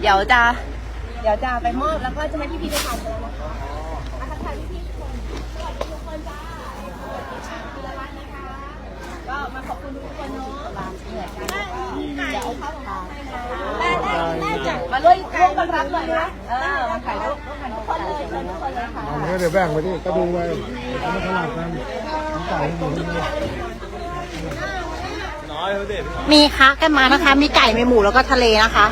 เดี๋ยวจะ เดี๋ยวจะไปมอบแล้วก็จะให้พี่พี่ๆไปทานกันแล้วนะคะมาทักทายพี่พี่ๆทุกคนสวัสดีทุกคนจ้าคุณละรัตนะคะ ก็มาขอบคุณทุกคนเนาะเหนื่อยกันเดี๋ยวเอาข้าของเราได้ได้ได้จ้ะมาร่วมร่วมกันรับหน่อยนะเออมาถ่ายรูปร่วมกันทุกคนเลยเชิญทุกคนเลยค่ะ เดี๋ยวแบ่งไปดิก็ดูไปเอามาขนาดกันน้ำไก่หมูนี่ อยเขาเด็ดมีคะกันมานะคะ มีไก่ มีหมูแล้วก็ทะเลนะคะ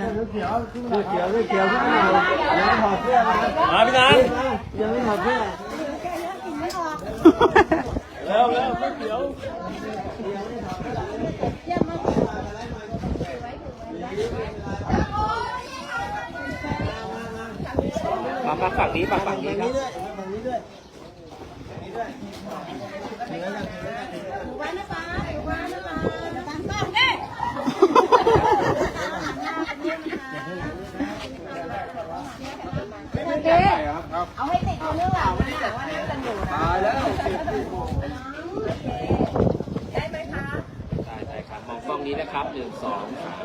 เดียวเขียวเขียวเขียวขึ้นมายังไม่ถอดเสื้อมามาพี่นันยังไม่ถอดเสื้อเร็วเร็วเขียว มามาฝั่งนี้มาฝั่งนี้ครับฝั่งนี้ด้วยเอาให้ติดตัวเรื่องหลังนะว่านั่งกันอยู่นะตายแล้ว ได้ไหมคะ ได้ได้ครับ มองกล้องนี้นะครับหนึ่งสองสาม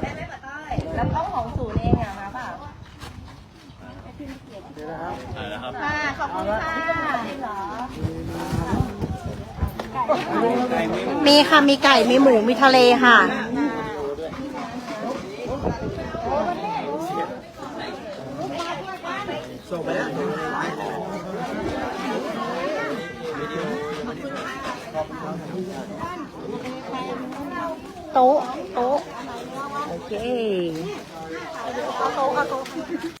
ได้ไหมป้าต้อย แล้วต้องของศูนย์เองอะมาเปล่าได้แล้วครับค่ะขอบคุณค่ะจริงเหรอมีค่ะ มีไก่ มีหมู มีทะเลค่ะ ส่งไปแล้วโต๊ะ โต๊ะ โอเค